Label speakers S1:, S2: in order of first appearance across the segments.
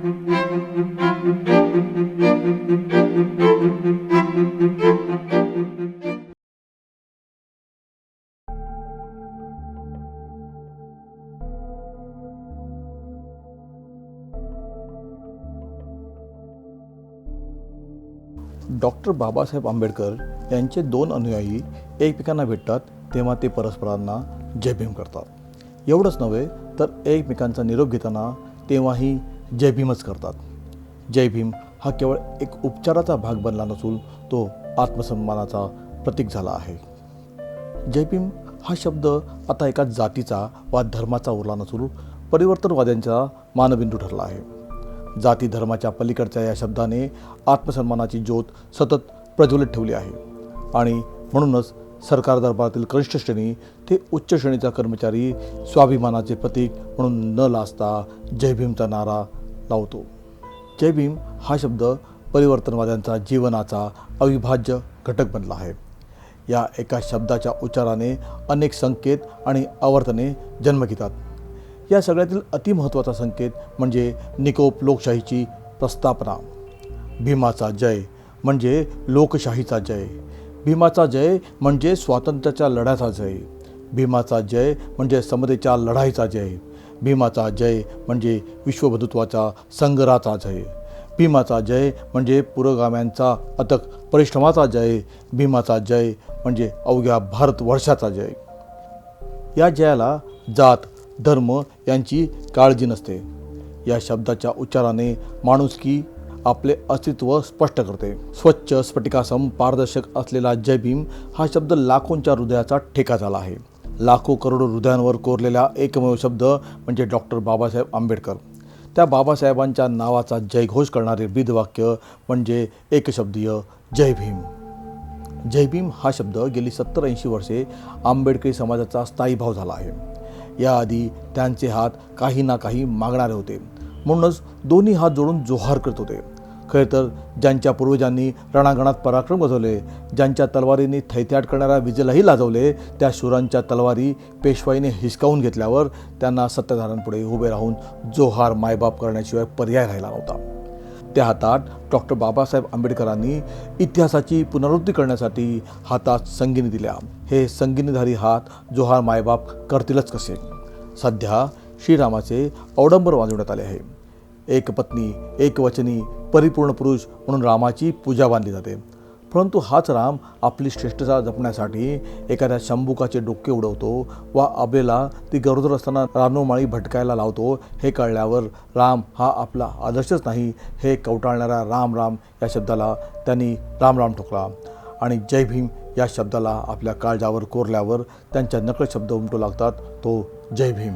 S1: Doctor Babasaheb Ambedkar यांचे दोन अनुयायी एकमेकांना भेटतात तेव्हा ते परस्परांना जय भीम करतात. एवढंच नव्हे तर एकमेकांचा निरोप घेताना तेव्हाही जय भीमच करतात. जय भीम हा केवळ एक उपचाराचा भाग बनला नसून तो आत्मसन्मानाचा प्रतीक झाला आहे. जय भीम हा शब्द आता एका जातीचा वा धर्माचा उरला नसून परिवर्तनवाद्यांचा मानबिंदू ठरला आहे. जाती धर्माच्या पलीकडच्या या शब्दाने आत्मसन्मानाची ज्योत सतत प्रज्वलित ठेवली आहे. आणि म्हणूनच सरकार दरबारातील कनिष्ठ श्रेणी ते उच्च श्रेणीचा कर्मचारी स्वाभिमानाचे प्रतीक म्हणून न लाजता जय भीमचा नारा लावतो. जय भीम हा शब्द परिवर्तनवाद्यांचा जीवनाचा अविभाज्य घटक बनला आहे. या एका शब्दाच्या उच्चाराने अनेक संकेत आणि आवर्तने जन्म घेतात. या सगळ्यातील अतिमहत्त्वाचा संकेत म्हणजे निकोप लोकशाहीची प्रस्थापना भीमाचा जय म्हणजे लोकशाहीचा जय. भीमाचा जय म्हणजे स्वातंत्र्याच्या लढ्याचा जय. भीमाचा जय म्हणजे समतेच्या लढाईचा जय. भीमाचा जय म्हणजे विश्वबंधुत्वाचा संग्रहाचा जय. भीमाचा जय म्हणजे पुरोगाम्यांचा अथक परिश्रमाचा जय. भीमाचा जय म्हणजे अवघ्या भारतवर्षाचा जय. या जयाला जात धर्म यांची काळजी नसते. या शब्दाच्या उच्चाराने माणुसकी आपले अस्तित्व स्पष्ट करते. स्वच्छ स्फटिकासम पारदर्शक असलेला जय भीम हा शब्द लाखोंच्या हृदयाचा ठेका झाला आहे. लाखो करोडो हृदयांवर कोरलेला एकमेव शब्द म्हणजे डॉक्टर बाबासाहेब आंबेडकर. त्या बाबासाहेबांच्या नावाचा जयघोष करणारे ब्रीदवाक्य म्हणजे एकशब्दीय जय भीम. जय भीम हा शब्द गेली सत्तर ऐंशी वर्षे आंबेडकरी समाजाचा स्थायी भाव झाला आहे. याआधी त्यांचे हात काही ना काही मागणारे होते. म्हणूनच दोन्ही हात जोडून जोहार करत होते. खरे तर ज्यांच्या पूर्वजांनी रणांगणात पराक्रम बजवले ज्यांच्या तलवारींनी थैत्याट करणाऱ्या विजेलाही लाजवले त्या शूरांच्या तलवारी पेशवाईने हिसकावून घेतल्यावर त्यांना सत्ताधाऱ्यांपुढे उभे राहून जोहार मायबाप करण्याशिवाय पर्याय राहिला नव्हता. त्या हातात डॉक्टर बाबासाहेब आंबेडकरांनी इतिहासाची पुनरावृत्ती करण्यासाठी हातात संगिनी दिल्या. हे संगिनीधारी हात जोहार मायबाप करतीलच कसे? सध्या श्रीरामाचे अवडंबर वाजवण्यात आले आहे. एक पत्नी एक वचनी परिपूर्ण पुरुष म्हणून रामाची पूजा बांधली जाते. परंतु हाच राम आपली श्रेष्ठता जपण्यासाठी एखाद्या शंभुकाचे डोके उडवतो वा अबेला ती गरोदर असताना रानोमाळी भटकायला लावतो हे कळल्यावर राम हा आपला आदर्शच नाही हे कवटाळणाऱ्या राम राम या शब्दाला त्यांनी राम राम ठोकला. आणि जय भीम या शब्दाला आपल्या काळजावर कोरल्यावर त्यांच्या नकळ शब्द उमटू लागतात तो जय भीम.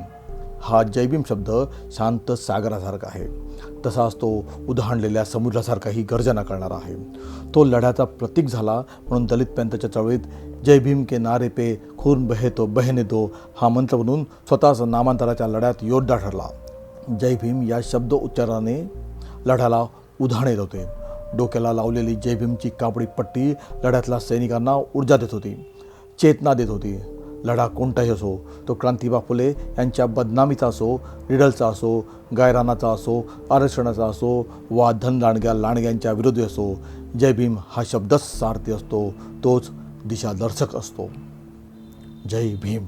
S1: हा जयभीम शब्द शांत सागरासारखा आहे. तसाच तो उधाणलेल्या समुद्रासारखाही गर्जना करणारा आहे. तो लढ्याचा प्रतीक झाला म्हणून दलित पंथाच्या चळवळीत जय भीम के नारे पे खून बहे तो बहने दो हा मंत्र म्हणून स्वतःच नामांतराच्या लढ्यात योद्धा ठरला. जय भीम या शब्द उच्चाराने लढ्याला उधाणे होते. डोक्याला लावलेली जय भीमची कापडी पट्टी लढ्यातल्या सैनिकांना ऊर्जा देत होती. चेतना देत होती. लढा कोणताही असो तो क्रांतिबा फुले यांच्या बदनामीचा असो रिडलचा असो गायरानाचा असो आरक्षणाचा असो वा धन लांडग्या लांडग्यांच्या विरोधी असो जय भीम हा शब्दच सारथी असतो तोच दिशादर्शक असतो. जय भीम.